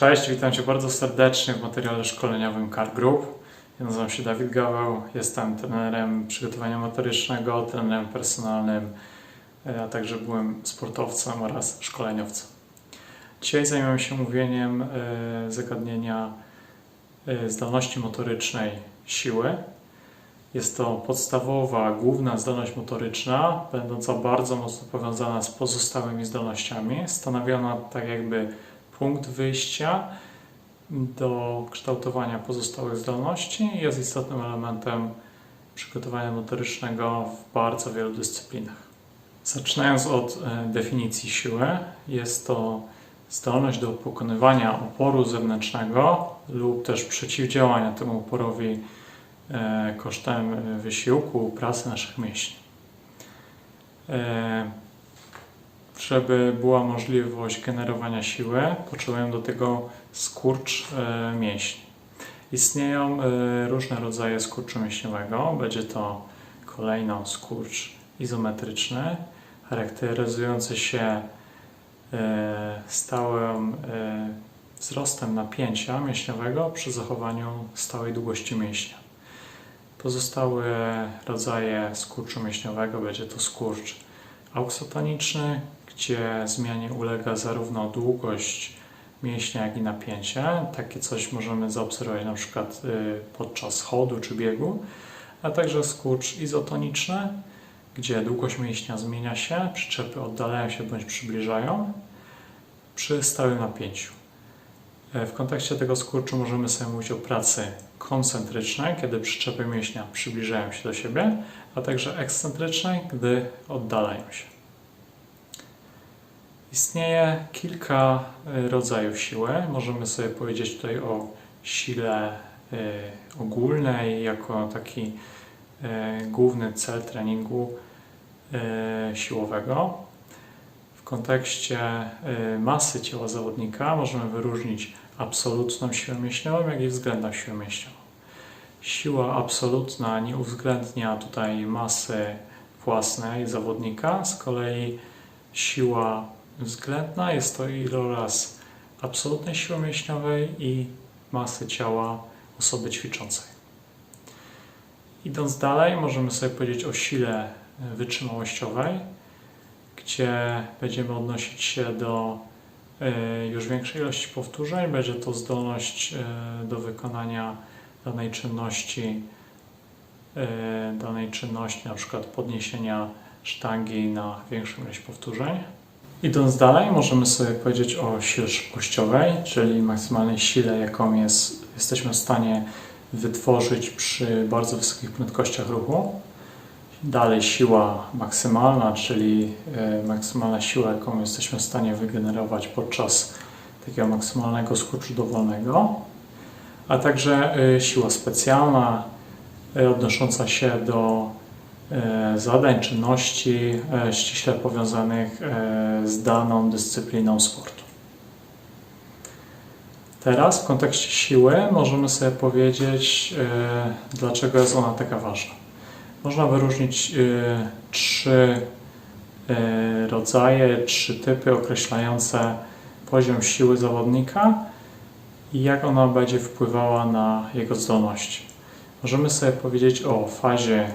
Cześć, witam Cię bardzo serdecznie w materiale szkoleniowym Car Group. Ja nazywam się Dawid Gaweł, jestem trenerem przygotowania motorycznego, trenerem personalnym, a także byłem sportowcem oraz szkoleniowcem. Dzisiaj zajmiemy się mówieniem e, zagadnienia e, zdolności motorycznej siły. Jest to podstawowa, główna zdolność motoryczna, będąca bardzo mocno powiązana z pozostałymi zdolnościami, stanowiona tak jakby punkt wyjścia do kształtowania pozostałych zdolności i jest istotnym elementem przygotowania motorycznego w bardzo wielu dyscyplinach. Zaczynając od e, definicji siły, jest to zdolność do pokonywania oporu zewnętrznego lub też przeciwdziałania temu oporowi e, kosztem e, wysiłku, pracy naszych mięśni. Żeby była możliwość generowania siły, potrzebujemy do tego skurcz e, mięśni. Istnieją e, różne rodzaje skurczu mięśniowego. Będzie to kolejno skurcz izometryczny, charakteryzujący się e, stałym wzrostem napięcia mięśniowego przy zachowaniu stałej długości mięśnia. Pozostałe rodzaje skurczu mięśniowego będzie to skurcz auksotoniczny, gdzie zmianie ulega zarówno długość mięśnia, jak i napięcie. Takie coś możemy zaobserwować na przykład y, podczas chodu czy biegu, a także skurcz izotoniczny, gdzie długość mięśnia zmienia się, przyczepy oddalają się bądź przybliżają przy stałym napięciu. E, W kontekście tego skurczu możemy sobie mówić o pracy koncentrycznej, kiedy przyczepy mięśnia przybliżają się do siebie, a także ekscentrycznej, gdy oddalają się. Istnieje kilka y, rodzajów siły. Możemy sobie powiedzieć tutaj o sile y, ogólnej, jako taki y, główny cel treningu siłowego. W kontekście masy ciała zawodnika możemy wyróżnić absolutną siłę mięśniową, jak i względną siłę mięśniową. Siła absolutna nie uwzględnia tutaj masy własnej zawodnika, z kolei siła względna jest to iloraz absolutnej siły mięśniowej i masy ciała osoby ćwiczącej. Idąc dalej, możemy sobie powiedzieć o sile wytrzymałościowej, gdzie będziemy odnosić się do e, już większej ilości powtórzeń. Będzie to zdolność e, do wykonania danej czynności, e, danej czynności, na przykład podniesienia sztangi na większą ilość powtórzeń. Idąc dalej, możemy sobie powiedzieć o sile szybkościowej, czyli maksymalnej sile, jaką jest, jesteśmy w stanie wytworzyć przy bardzo wysokich prędkościach ruchu. Dalej siła maksymalna, czyli e, maksymalna siła, jaką jesteśmy w stanie wygenerować podczas takiego maksymalnego skurczu dowolnego, a także e, siła specjalna, e, odnosząca się do zadań, czynności e, ściśle powiązanych e, z daną dyscypliną sportu. Teraz w kontekście siły możemy sobie powiedzieć, e, dlaczego jest ona taka ważna. Można wyróżnić e, trzy e, rodzaje, trzy typy określające poziom siły zawodnika i jak ona będzie wpływała na jego zdolności. Możemy sobie powiedzieć o fazie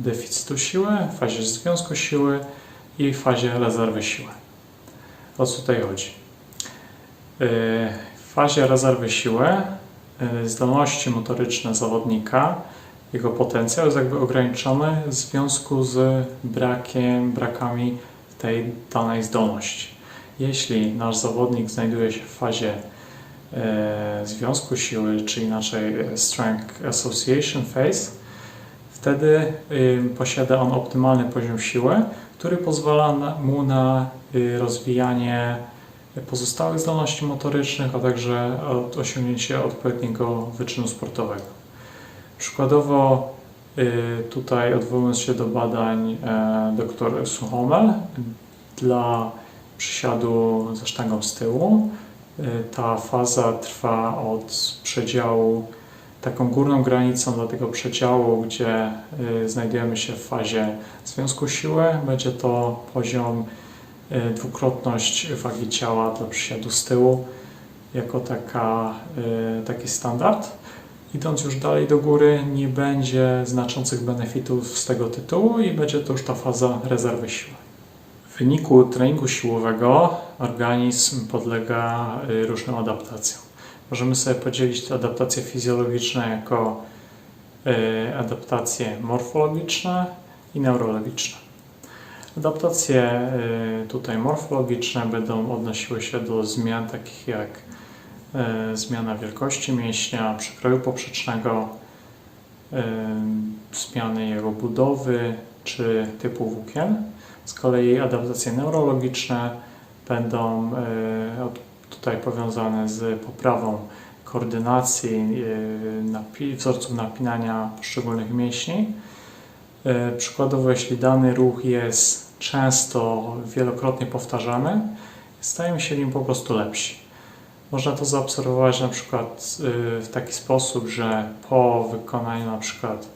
deficytu siły, fazie związku siły i fazie rezerwy siły. O co tutaj chodzi? W fazie rezerwy siły yy, zdolności motoryczne zawodnika, jego potencjał jest jakby ograniczony w związku z brakiem, brakami tej danej zdolności. Jeśli nasz zawodnik znajduje się w fazie e, związku siły, czy inaczej e, Strength Association Phase, wtedy posiada on optymalny poziom siły, który pozwala mu na y, rozwijanie pozostałych zdolności motorycznych, a także osiągnięcie odpowiedniego wyczynu sportowego. Przykładowo y, tutaj odwołując się do badań e, dr Suchomel dla przysiadu ze sztangą z tyłu, y, ta faza trwa od przedziału taką górną granicą dla tego przedziału, gdzie y, znajdujemy się w fazie związku siły, będzie to poziom y, dwukrotność wagi ciała dla przysiadu z tyłu. jako taka, y, taki standard. Idąc już dalej do góry, nie będzie znaczących benefitów z tego tytułu i będzie to już ta faza rezerwy siły. W wyniku treningu siłowego organizm podlega różnym adaptacjom. Możemy sobie podzielić te adaptacje fizjologiczne jako y, adaptacje morfologiczne i neurologiczne. Adaptacje y, tutaj morfologiczne będą odnosiły się do zmian takich jak y, zmiana wielkości mięśnia, przekroju poprzecznego, zmiany jego budowy czy typu włókien. Z kolei adaptacje neurologiczne będą tutaj powiązane z poprawą koordynacji napi- wzorców napinania poszczególnych mięśni. E, Przykładowo, jeśli dany ruch jest często, wielokrotnie powtarzany, stajemy się nim po prostu lepsi. Można to zaobserwować na przykład y, w taki sposób, że po wykonaniu na przykład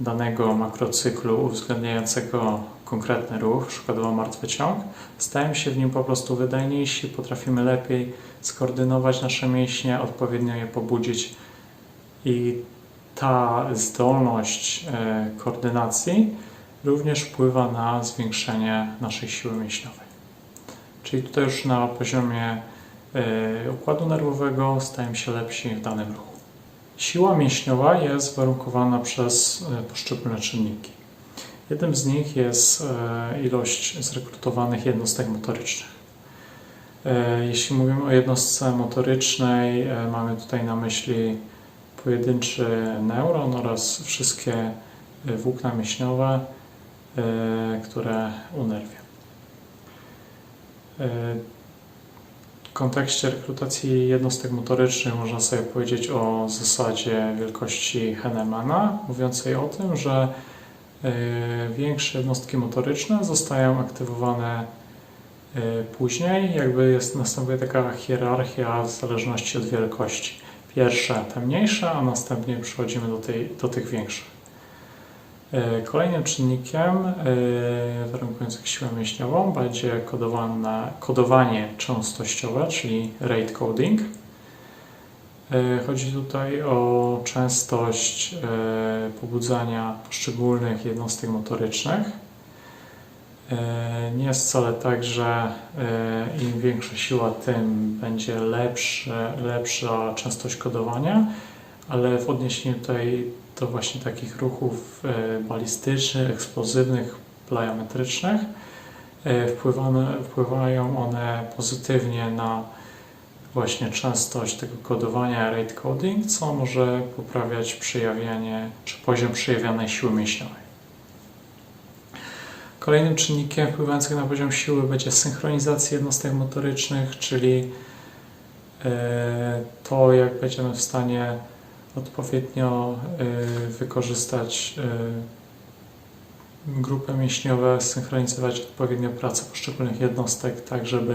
danego makrocyklu uwzględniającego konkretny ruch, przykładowo martwy ciąg, stajemy się w nim po prostu wydajniejsi, potrafimy lepiej skoordynować nasze mięśnie, odpowiednio je pobudzić i ta zdolność e, koordynacji również wpływa na zwiększenie naszej siły mięśniowej. Czyli tutaj już na poziomie e, układu nerwowego stajemy się lepsi w danym ruchu. Siła mięśniowa jest warunkowana przez e, poszczególne czynniki. Jednym z nich jest e, ilość zrekrutowanych jednostek motorycznych. E, Jeśli mówimy o jednostce motorycznej, e, mamy tutaj na myśli pojedynczy neuron oraz wszystkie włókna mięśniowe, które unerwia. E, W kontekście rekrutacji jednostek motorycznych można sobie powiedzieć o zasadzie wielkości Hennemana, mówiącej o tym, że większe jednostki motoryczne zostają aktywowane e, później, jakby jest, następuje taka hierarchia w zależności od wielkości pierwsze te mniejsze, a następnie przechodzimy do, tej, do tych większych. E, Kolejnym czynnikiem e, warunkującym siłę mięśniową będzie kodowanie częstościowe, czyli rate coding. E, Chodzi tutaj o częstość e, pobudzania poszczególnych jednostek motorycznych. E, Nie jest wcale tak, że im większa siła, tym będzie lepsze, lepsza częstość kodowania, ale w odniesieniu tutaj do właśnie takich ruchów balistycznych, eksplozywnych, plyometrycznych wpływają one pozytywnie na właśnie częstość tego kodowania rate coding, co może poprawiać przejawianie czy poziom przejawianej siły mięśniowej. Kolejnym czynnikiem wpływającym na poziom siły będzie synchronizacja jednostek motorycznych, czyli e, to, jak będziemy w stanie odpowiednio e, wykorzystać e, grupy mięśniowe, synchronizować odpowiednio pracę poszczególnych jednostek, tak żeby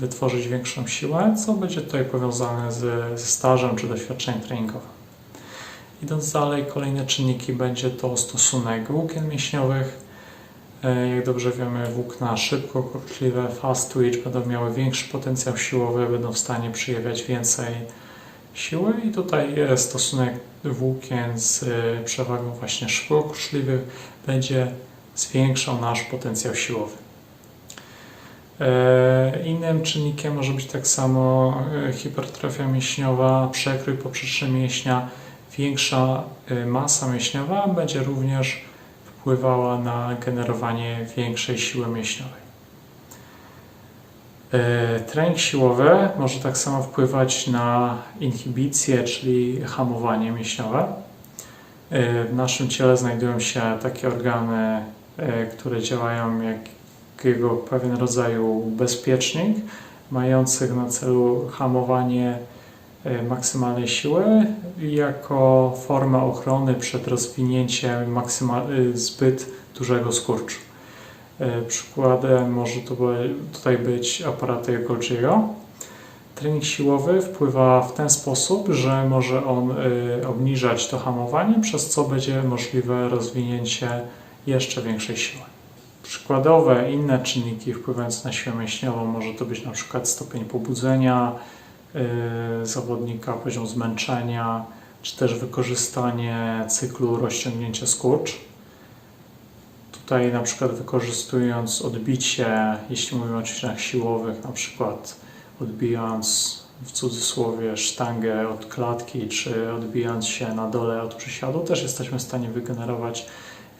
wytworzyć większą siłę, co będzie tutaj powiązane z, ze stażem czy doświadczeniem treningowym. Idąc dalej, kolejne czynniki będzie to stosunek włókien mięśniowych, E, Jak dobrze wiemy, włókna szybko kurczliwe, fast twitch będą miały większy potencjał siłowy, będą w stanie przejawiać więcej siły i tutaj stosunek włókien z e, przewagą właśnie szybko kurczliwych będzie zwiększał nasz potencjał siłowy. E, Innym czynnikiem może być tak samo e, hipertrofia mięśniowa, przekrój poprzeczny mięśnia, większa e, masa mięśniowa będzie również wpływała na generowanie większej siły mięśniowej. Trening siłowy może tak samo wpływać na inhibicję, czyli hamowanie mięśniowe. W naszym ciele znajdują się takie organy, które działają jak jego pewien rodzaju bezpiecznik, mających na celu hamowanie e, maksymalnej siły jako formę ochrony przed rozwinięciem e, zbyt dużego skurczu. E, Przykładem może to tutaj być aparaty Golgiego. Trening siłowy wpływa w ten sposób, że może on e, obniżać to hamowanie, przez co będzie możliwe rozwinięcie jeszcze większej siły. Przykładowe inne czynniki wpływające na siłę mięśniową może to być na przykład stopień pobudzenia, y, zawodnika, poziom zmęczenia, czy też wykorzystanie cyklu rozciągnięcia skurcz. Tutaj na przykład wykorzystując odbicie, jeśli mówimy o ćwiczeniach siłowych, na przykład odbijając w cudzysłowie sztangę od klatki, czy odbijając się na dole od przysiadu, też jesteśmy w stanie wygenerować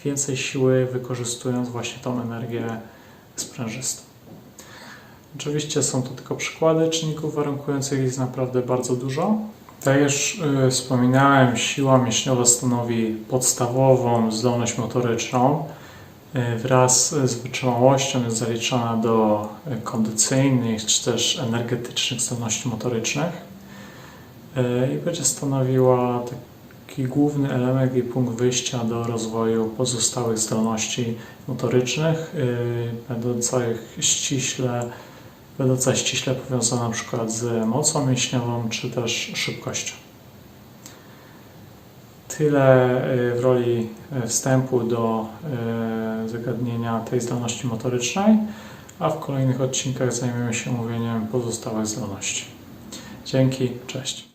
więcej siły, wykorzystując właśnie tą energię sprężystą. Oczywiście są to tylko przykłady czynników warunkujących, jest naprawdę bardzo dużo. Tak już y, wspominałem, siła mięśniowa stanowi podstawową zdolność motoryczną. Y, Wraz z wytrzymałością jest zaliczana do y, kondycyjnych czy też energetycznych zdolności motorycznych i będzie stanowiła taki główny element i punkt wyjścia do rozwoju pozostałych zdolności motorycznych, y, będących ściśle, będąca ściśle powiązana na przykład z mocą mięśniową czy też szybkością. Tyle y, w roli y, wstępu do zagadnienia tej zdolności motorycznej, a w kolejnych odcinkach zajmiemy się mówieniem pozostałych zdolności. Dzięki, cześć.